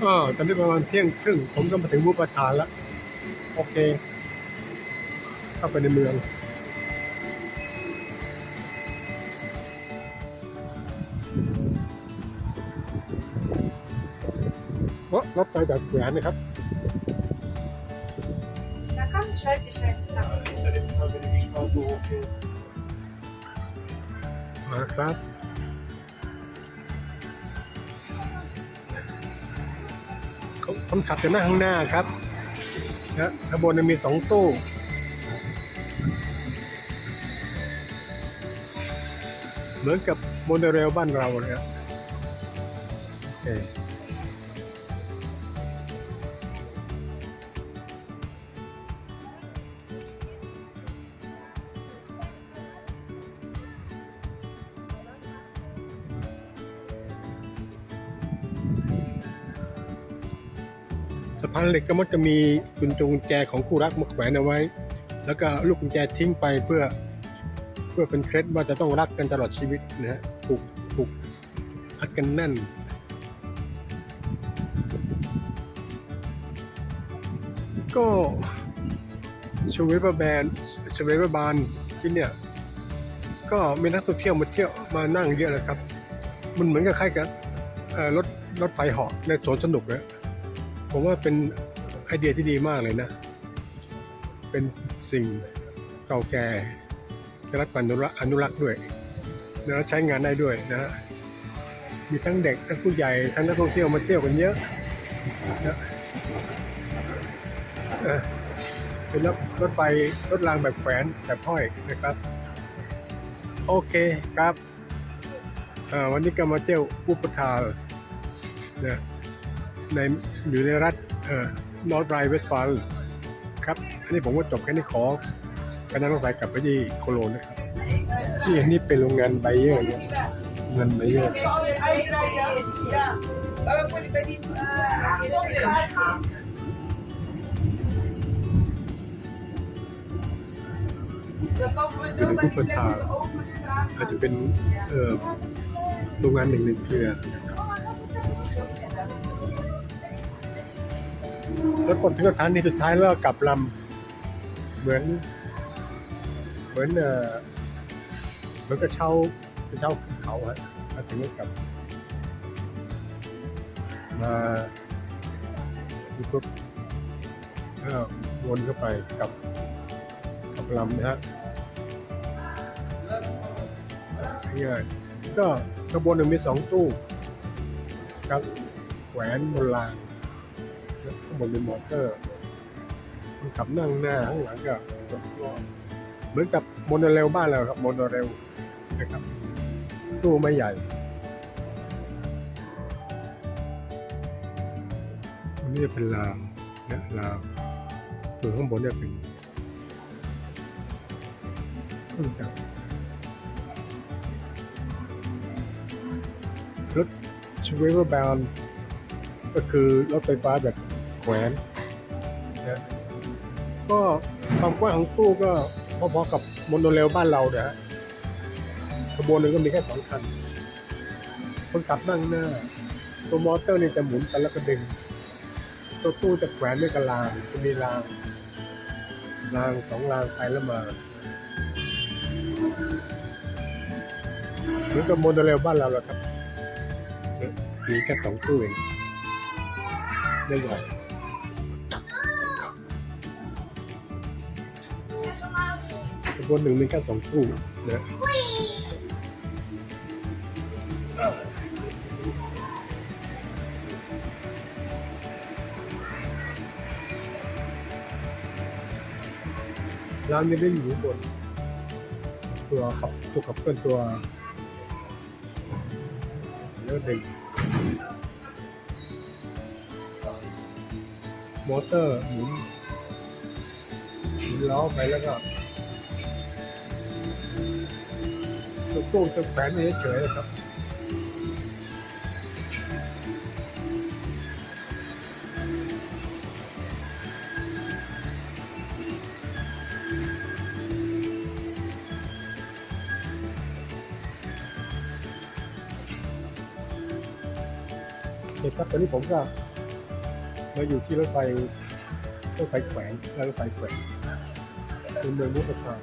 เออตอนนี้ประมาณเที่ยงครึ่ง ผมก็มาถึงมุกประธานแล้ว โอเค เข้าไปในเมืองโอ้รถไฟแบบแหวนนะครับ Da kann schalte ich weiß da. มาครับ คนขับจะนั่งข้างหน้าครับนะขบวนจะมีสองตู้เหมือนกับโมเดลเรลบ้านเราเลยครับ พานเหล็กก็มักจะมีกุญจงกุญแจของคู่รักมาแขวนเอาไว้ แล้วก็ลูกกุญแจทิ้งไปเพื่อเพื่อเป็นเคล็ดว่าจะต้องรักกันตลอดชีวิตนะฮะผูกผูกพัดกันแน่นก็ชเวเบอร์แบนชเวเบอร์บานที่เนี่ยก็มีนักท่องเที่ยวมาเที่ยวมานั่งเยอะเลยครับ มันเหมือนกับคล้ายกับรถรถไฟเหาะในสวนสนุกเลย ผมว่าเป็นไอเดียที่ดีมากเลยนะ เป็นสิ่งเก่าแก่ได้รับการอนุรักษ์อนุรักษ์ด้วยแล้วใช้งานได้ด้วยนะฮะมีทั้งเด็กทั้งผู้ใหญ่ทั้งนักท่องเที่ยวมาเที่ยวกันเยอะนะเออเป็นรถรถไฟรถรางแบบแขวนแบบห้อยนะครับ โอเคครับอ่อวันนี้ก็มาเที่ยวอุปทาลนะ ในอยู่ในรัฐเอ่อนอร์ทไรเวสฟาลครับ อันนี้ผมก็จบแค่นี้ขอไปนั่งรถไฟกลับไปที่โคโลนนะครับที่อันนี้เป็นโรงงานไบเยอร์เนี่ยโรงงานไบเยอร์เป็นผู้ประทานอาจจะเป็นเอ่อโรงงานหนึ่งในเครือ แล้วคนที่สถานีสุดท้ายแล้วกลับลำเหมือน เหมือนเออเหมือนกับเช่ากระเช่าขึ้นเขาฮะมาถึงก็กลับมาดูปุ๊บก็วนเข้าไปกับกับลำนะฮะง่ายก็ขบวนหนึ่งมีสองตู้ครับแขวนบนราง ข้างบนเป็นมอเตอร์คนขับนั่งหน้าข้างหลังก็จบรอเหมือนกับโมโนเรลบ้านเราครับโมโนเรลนะครับตู้ไม่ใหญ่ตรงนี้จะเป็นรางนะรางส่วนข้างบนเนี่ยเป็นเครื่องจักรรถชเวเวอร์บนก็คือรถไฟฟ้าแบบ แขวนนะก็ความกว้างของตู้ก็พอๆกับโมโนเรลบ้านเราเนี่ยฮะขบวนหนึ่งก็มีแค่สองคัน คนขับนั่งหน้า ตัวมอเตอร์นี่จะหมุนกันแล้วก็ดึง ตัวตู้จะแขวนด้วยกับรางจะมีราง รางสองรางไปแล้วมาเหมือนกับโมโนเรลบ้านเราแหละครับ มีแค่สองตู้เองไม่ใหญ่ บวนหนึ่งมีแค่สองตู้นะร้านนี้ได้อยู่ข้างบน ตัวขับตัวขับเคลื่อนตัวเลือดดึงมอเตอร์หมุนหมุนล้อไปแล้วก็ ตัวตู้จะแขวนเฉยๆครับโอเคครับตอนนี้ผมก็เราอยู่ที่รถไฟรถไฟแขวนรถไฟแขวนเป็นเมืองมุกดาหาร